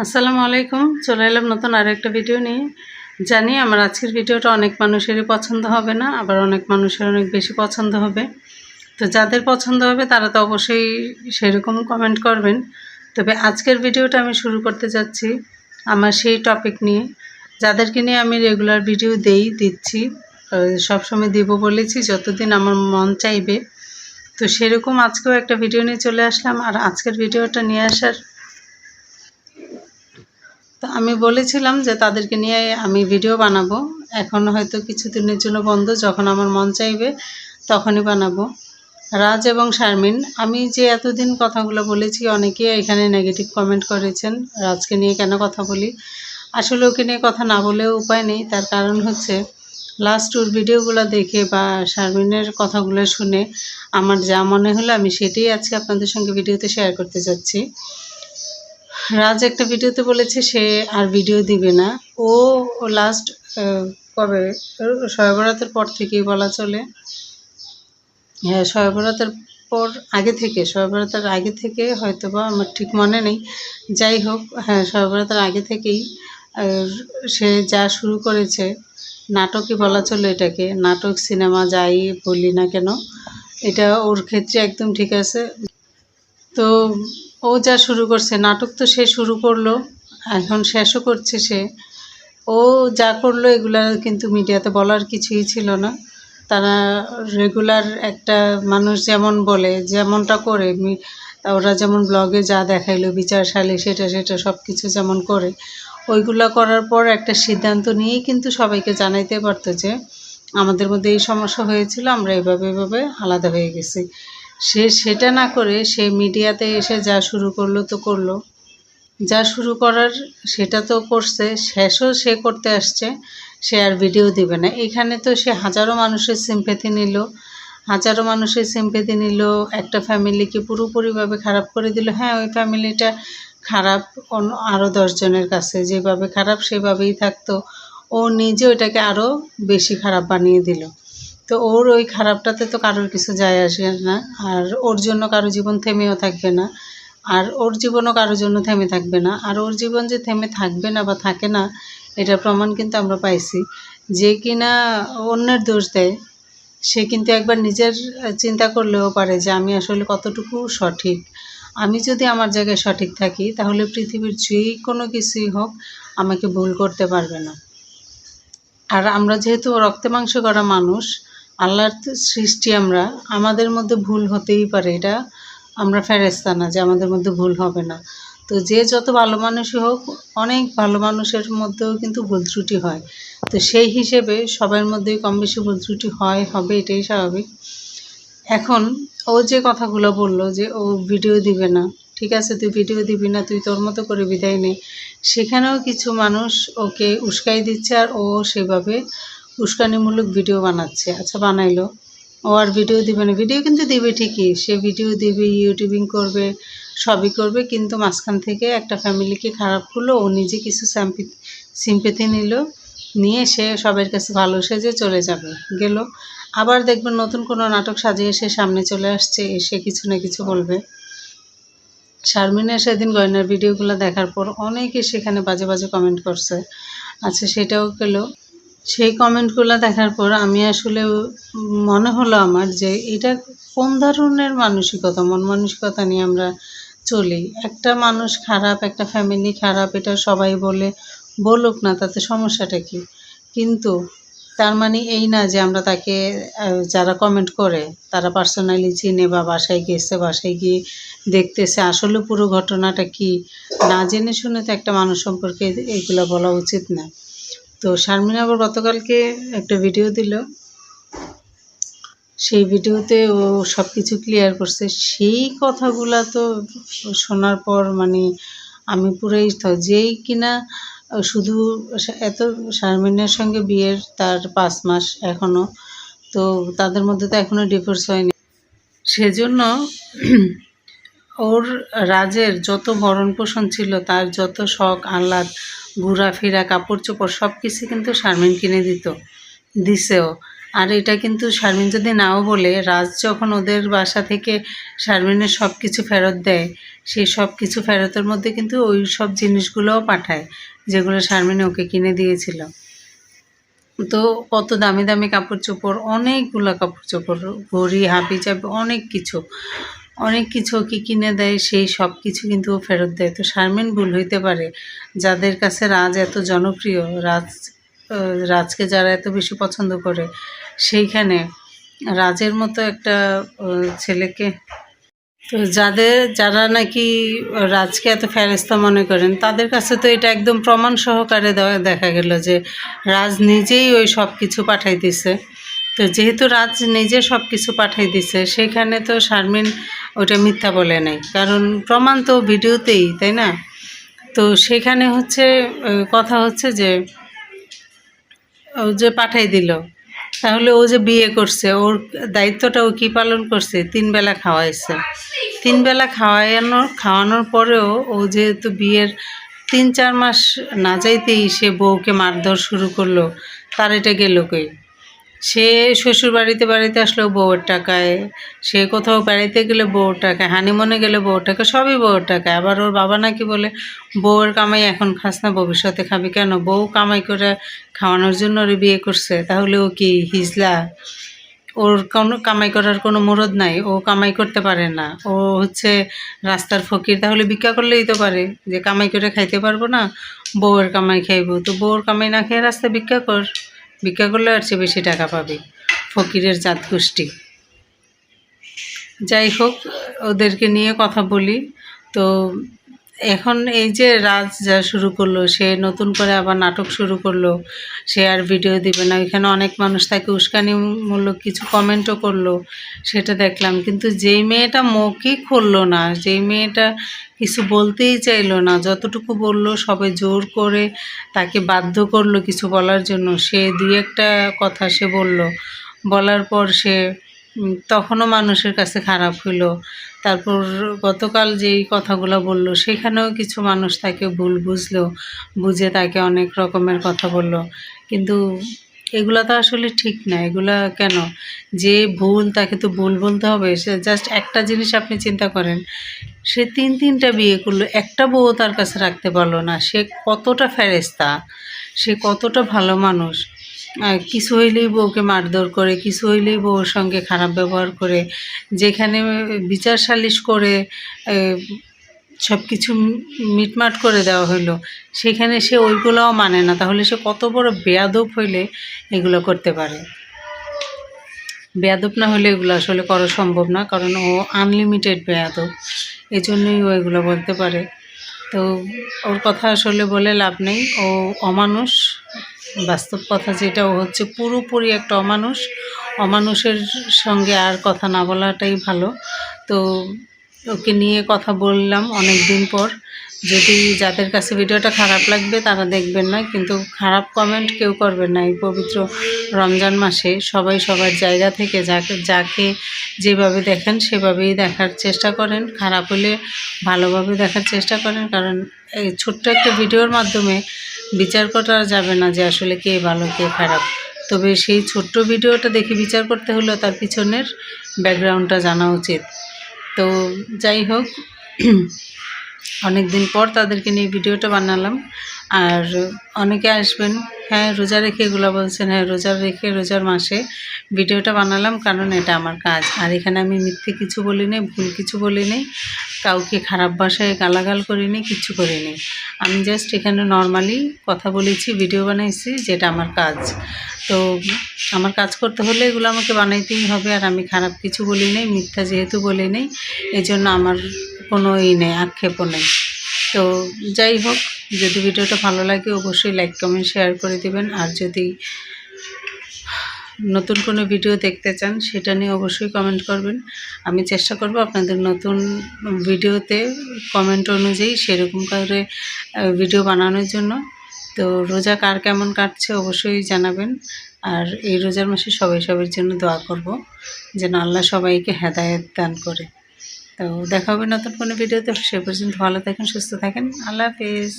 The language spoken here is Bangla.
আসসালামু আলাইকুম, চলে এলাম নতুন আর একটা ভিডিও নিয়ে। জানি আমার আজকের ভিডিওটা অনেক মানুষেরই পছন্দ হবে না, আবার অনেক মানুষের অনেক বেশি পছন্দ হবে। তো যাদের পছন্দ হবে, তারা তো অবশ্যই সেরকম কমেন্ট করবেন। তবে আজকের ভিডিওটা আমি শুরু করতে যাচ্ছি আমার সেই টপিক নিয়ে। যাদেরকে নিয়ে আমি রেগুলার ভিডিও দেই, দিচ্ছি সবসময় দিব বলেছি, যতদিন আমার মন চাইবে। তো সেরকম আজকেও একটা ভিডিও নিয়ে চলে আসলাম, আর আজকের ভিডিওটা নিয়ে আসার তো আমি বলেছিলাম যে তাদেরকে নিয়ে আমি ভিডিও বানাবো। এখন হয়তো কিছুদিনের জন্য বন্ধ, যখন আমার মন চাইবে তখনই বানাবো। রাজ এবং শারমিন, আমি যে এতদিন কথাগুলো বলেছি, অনেকে এখানে নেগেটিভ কমেন্ট করেছেন, রাজকে নিয়ে কেন কথা বলি? আসলে ওকে নিয়ে কথা না বলেও উপায় নেই। তার কারণ হচ্ছে লাস্ট ওর ভিডিওগুলো দেখে বা শারমিনের কথাগুলো শুনে আমার যা মনে হলো, আমি সেটাই আজকে আপনাদের সঙ্গে ভিডিওতে শেয়ার করতে যাচ্ছি। রাজ একটা ভিডিওতে বলেছে সে আর ভিডিও দিবে না। ও লাস্ট কবে? শয়বরাতের পর থেকেই বলা চলে। হ্যাঁ শয়বরাতের পর আগে থেকে শয়বরাতের আগে থেকে হয়তো বা আমার ঠিক মনে নেই। যাই হোক হ্যাঁ শয়বরাতের আগে থেকেই সে যা শুরু করেছে, নাটকই বলা চলে এটাকে। নাটক, সিনেমা, যাই বলি না কেন, এটা ওর ক্ষেত্রে একদম ঠিক আছে। তো ও যা শুরু করছে, নাটক তো সে শুরু করল, এখন শেষও করছে সে। ও যা করল, এগুলা কিন্তু মিডিয়াতে বলার কিছুই ছিল না। তারা রেগুলার একটা মানুষ যেমন বলে, যেমনটা করে ওরা যেমন ব্লগে যা দেখাইলো বিচারশালী সেটা সেটা সব কিছু যেমন করে, ওইগুলা করার পর একটা সিদ্ধান্ত নিয়েই কিন্তু সবাইকে জানাইতে পারতো যে, আমাদের মধ্যে এই সমস্যা হয়েছিল, আমরা এভাবে এভাবে আলাদা হয়ে গেছি। সে সেটা না করে সে মিডিয়াতে এসে যা শুরু করল তো করল। যা শুরু করার সেটা তো করছে, শেষও সে করতে আসছে, সে আর ভিডিও দিবে না। এখানে তো সে হাজারো মানুষের সিম্পেথি নিল, হাজারো মানুষের সিম্পেথি নিল, একটা ফ্যামিলিকে পুরোপুরিভাবে খারাপ করে দিল। হ্যাঁ ওই ফ্যামিলিটা খারাপ অন্য আরও দশজনের কাছে, যেভাবে খারাপ সেভাবেই থাকতো। ও নিজে ওইটাকে আরও বেশি খারাপ বানিয়ে দিল। তো ওর ওই খারাপটাতে তো কারোর কিছু যায় আসে না। আর ওর জন্য কারও জীবন থেমেও থাকবে না। আর ওর জীবনও কারোর জন্য থেমে থাকবে না। আর ওর জীবন যে থেমে থাকবে না বা থাকে না এটার প্রমাণ কিন্তু আমরা পাইছি যে কিনা অন্যের দোষ দেয়। সে কিন্তু একবার নিজের চিন্তা করলেও পারে যে আমি আসলে কতটুকু সঠিক। আমি যদি আমার জায়গায় সঠিক থাকি, তাহলে পৃথিবীর যে কোনো কিছুই হোক, আমাকে ভুল করতে পারবে না। আর আমরা যেহেতু রক্তে মাংস করা মানুষ আল্লাহর সৃষ্টি আমরা, আমাদের মধ্যে ভুল হতেই পারে। এটা আমরা ফেরেস্তা না যে আমাদের মধ্যে ভুল হবে না। তো যে যত ভালো মানুষই হোক, অনেক ভালো মানুষের মধ্যেও কিন্তু ভুল ত্রুটি হয়। তো সেই হিসেবে সবার মধ্যেই কম বেশি ভুল ত্রুটি হয়, হবে এটাই স্বাভাবিক। এখন ও যে কথাগুলো বলল যে ও ভিডিও দিবে না, ঠিক আছে, তুই ভিডিও দিবি না, তুই তোর মতো করে বিদায় নে। সেখানেও কিছু মানুষ ওকে উস্কাই দিচ্ছে আর ও সেভাবে উস্কানিমূলক ভিডিও বানাচ্ছে। আচ্ছা বানাইলো। ও আর ভিডিও দিবে না। ভিডিও কিন্তু দিবে ঠিকই। সে ভিডিও দিবে, ইউটিউবিং করবে, সবই করবে, কিন্তু মাঝখান থেকে একটা ফ্যামিলিকে খারাপ করল। ও নিজে কিছু স্যাম্পি সিম্পেথি নিল। নিয়ে সে সবার কাছে ভালো সেজে চলে যাবে, গেল। আবার দেখবেন নতুন কোনো নাটক সাজিয়ে সে সামনে চলে আসছে, এসে কিছু না কিছু বলবে। শারমিনের সেদিন গয়নার ভিডিওগুলো দেখার পর অনেকে সেখানে বাজে বাজে কমেন্ট করছে। আচ্ছা সেটাও গেলো। সেই কমেন্টগুলো দেখার পর আমি আসলে মনে হলো আমার যে এটা কোন ধরনের মানসিকতা, মন মানসিকতা নিয়ে আমরা চলি? একটা মানুষ খারাপ, একটা ফ্যামিলি খারাপ, এটা সবাই বলে বলুক না, তাতে সমস্যাটা কি? কিন্তু তার মানে এই না যে আমরা তাকে যারা কমেন্ট করে, তারা পার্সোনালি চিনে বা বাসায় গেছে, বাসায় গিয়ে দেখতেছে, আসলে পুরো ঘটনাটা কি? না জেনে শুনে তো একটা মানুষ সম্পর্কে এইগুলো বলা উচিত না। তো শারমিন আবার গতকালকে একটা ভিডিও দিল। সেই ভিডিওতে ও সব কিছু ক্লিয়ার করছে। সেই কথাগুলা তো শোনার পর মানে আমি পুরাই যেই কিনা শুধু এত শারমিনের সঙ্গে বিয়ের তার পাঁচ মাস এখনও, তো তাদের মধ্যে তো এখনও ডিভোর্স হয়নি। সেজন্য ওর রাজের যত ভরণ পোষণ ছিল, তার যত শখ, আহ্লাদ ঘোরাফেরা, কাপড় চোপড় সব কিছু কিন্তু শারমিন কিনে দিত, দিছেও। আর এটা কিন্তু শারমিন যদি নাও বলে, রাজ যখন ওদের বাসা থেকে শারমিনের সব কিছু ফেরত দেয় সেই সব কিছু ফেরতের মধ্যে কিন্তু ওই সব জিনিসগুলোও পাঠায়, যেগুলো শারমিন ওকে কিনে দিয়েছিল। তো কত দামি দামি কাপড় চোপড়, অনেকগুলো কাপড় চোপড়, ঘড়ি হাবি চাবি অনেক কিছু। অনেক কিছু কি কিনে দেয়, সেই সব কিছু কিন্তু ও ফেরত দেয়। তো শারমিন ভুল হইতে পারে। যাদের কাছে রাজ এত জনপ্রিয়, রাজ রাজকে যারা এত বেশি পছন্দ করে, সেইখানে রাজের মতো একটা ছেলেকে, তো যাদের, যারা নাকি রাজকে এত ফেরস্তা মনে করেন, তাদের কাছে তো এটা একদম প্রমাণ সহকারে দেখা গেল যে রাজ নিজেই ওই সব কিছু পাঠাই দিছে তো যেহেতু রাজ নিজে সব কিছু পাঠাই দিছে, সেখানে তো শারমিন ওটা মিথ্যা বলে নাই। কারণ প্রমাণ তো ভিডিওতেই, তাই না? তো সেখানে হচ্ছে কথা হচ্ছে যে, ও যে পাঠাই দিল, তাহলে ও যে বিয়ে করছে, ওর দায়িত্বটা ও কী পালন করছে? তিন বেলা খাওয়াইছে। তিন বেলা খাওয়ানোর খাওয়ানোর পরেও ও যেহেতু বিয়ের তিন চার মাস না যাইতেই সে বউকে মারধর শুরু করল, তার এটা গেল কই? সে শ্বশুর বাড়িতে বাড়িতে আসলেও বউয়ের টাকায়, সে কোথাও বেড়াইতে গেলে বউর টাকায়, হানিমনে গেলে বউর টাকা সবই বউর টাকায়। আবার ওর বাবা নাকি বলে, বউয়ের কামাই এখন খাস না, ভবিষ্যতে খাবি কেন? বউ কামাই করে খাওয়ানোর জন্য ওরে বিয়ে করছে, তাহলে ও কি হিজলা? ওর কোনো কামাই করার কোনো মুরদ নাই, ও কামাই করতে পারে না। ও হচ্ছে রাস্তার ফকির, তাহলে ভিক্ষা করলেই তো পারে যে কামাই করে খাইতে পারব না, বউয়ের কামাই খাইবো। তো বউয়ের কামাই না খেয়ে রাস্তা ভিক্ষা কর। ভিক্ষা করলে আর চেয়ে বেশি টাকা পাবে। ফকিরের জাত গোষ্ঠী। যাই হোক, ওদেরকে নিয়ে কথা বলি। তো এখন এই যে রাজ যা শুরু করল, সে নতুন করে আবার নাটক শুরু করল, সে আর ভিডিও দিবে না। এখানে অনেক মানুষ তাকে উস্কানিমূলক কিছু কমেন্টও করল, সেটা দেখলাম। কিন্তু যেই মেয়েটা মুখই খুললো না, যেই মেয়েটা কিছু বলতেই চাইলো না, যতটুকু বলল সবে জোর করে তাকে বাধ্য করল কিছু বলার জন্য। সে দুই একটা কথা সে বলল। বলার পর সে তখনও মানুষের কাছে খারাপ হইল তারপর গতকাল যেই কথাগুলো বলল, সেখানেও কিছু মানুষ তাকে ভুল বুঝলো, বুঝে তাকে অনেক রকমের কথা বলল। কিন্তু এগুলো তো আসলে ঠিক না, এগুলা কেন? যে ভুল তাকে তো ভুল বলতে হবে, সে জাস্ট একটা জিনিস আপনি চিন্তা করেন, সে তিন তিনটা বিয়ে করল, একটা বউ তার কাছে রাখতে পারল না, সে কতটা ফেরেস্তা সে কতটা ভালো মানুষ আর কিছু হইলেই বউকে মারধর করে, কিছু হইলেই বউর সঙ্গে খারাপ ব্যবহার করে, যেখানে বিচার সালিশ করে সব কিছু মিটমাট করে দেওয়া হইল, সেখানে সে ওইগুলোও মানে না। তাহলে সে কত বড় বেয়াদব হইলে এগুলো করতে পারে? বেয়াদব না হলে এগুলো আসলে করা সম্ভব না, কারণ ও আনলিমিটেড বেয়াদব। জন্যই ও এগুলো বলতে পারে। তো ওর কথা আসলে বলে লাভ নেই। ও অমানুষ। বাস্তব কথা যেটা হচ্ছে পুরোপুরি একটা অমানুষ। অমানুষের সঙ্গে আর কথা না বলাটাই ভালো। তো ওকে নিয়ে কথা বললাম অনেক দিন পর। যদি যাদের কাছে ভিডিওটা খারাপ লাগবে তারা দেখবেন না, কিন্তু খারাপ কমেন্ট কেউ করবেন না। এই পবিত্র রমজান মাসে সবাই সবার জায়গা থেকে যাকে যাকে যেভাবে দেখেন সেভাবেই দেখার চেষ্টা করেন। খারাপ হলে ভালোভাবে দেখার চেষ্টা করেন। কারণ এই ছোট্ট একটা ভিডিওর মাধ্যমে বিচার করা যাবে না যে আসলে কে ভালো, কে খারাপ। তবে সেই ছোট্ট ভিডিওটা দেখে বিচার করতে হলেও তার পিছনের ব্যাকগ্রাউন্ডটা জানা উচিত। তো যাই হোক অনেক দিন পর তাদেরকে নিয়ে ভিডিওটা বানালাম। আর অনেকে আসবেন হ্যাঁ রোজা রেখে এগুলো বলছেন। হ্যাঁ রোজা রেখে রোজার মাসে ভিডিওটা বানালাম কারণ এটা আমার কাজ। আর এখানে আমি মিথ্যে কিছু বলি নেই ভুল কিছু বলি নেই কাউকে খারাপ ভাষায় গালাগাল করিনি কিছু করিনি। আমি জাস্ট এখানে নর্মালি কথা বলেছি ভিডিও বানাইছি, যেটা আমার কাজ। তো আমার কাজ করতে হলে এগুলো আমাকে বানাইতেই হবে, আর আমি খারাপ কিছু বলি নেই মিথ্যা যেহেতু বলি নেই এই জন্য আমার কোনো ই নেই, আক্ষেপও নেই। তো যাই হোক, যদি ভিডিওটা ভালো লাগে, অবশ্যই লাইক কমেন্ট শেয়ার করে দিবেন। আর যদি নতুন কোনো ভিডিও দেখতে চান, সেটা নিয়ে অবশ্যই কমেন্ট করবেন। আমি চেষ্টা করব আপনাদের নতুন ভিডিওতে কমেন্ট অনুযায়ী সেরকম করে ভিডিও বানানোর জন্য। তো রোজা কার কেমন কাটছে অবশ্যই জানাবেন। আর এই রোজার মাসে সবাই সবার জন্য দোয়া করব, যেন আল্লাহ সবাইকে হেদায়েত দান করে। তো দেখা হবে নতুন কোনো ভিডিওতে। সে পর্যন্ত ভালো থাকেন সুস্থ থাকেন। আল্লাহ হাফিজ।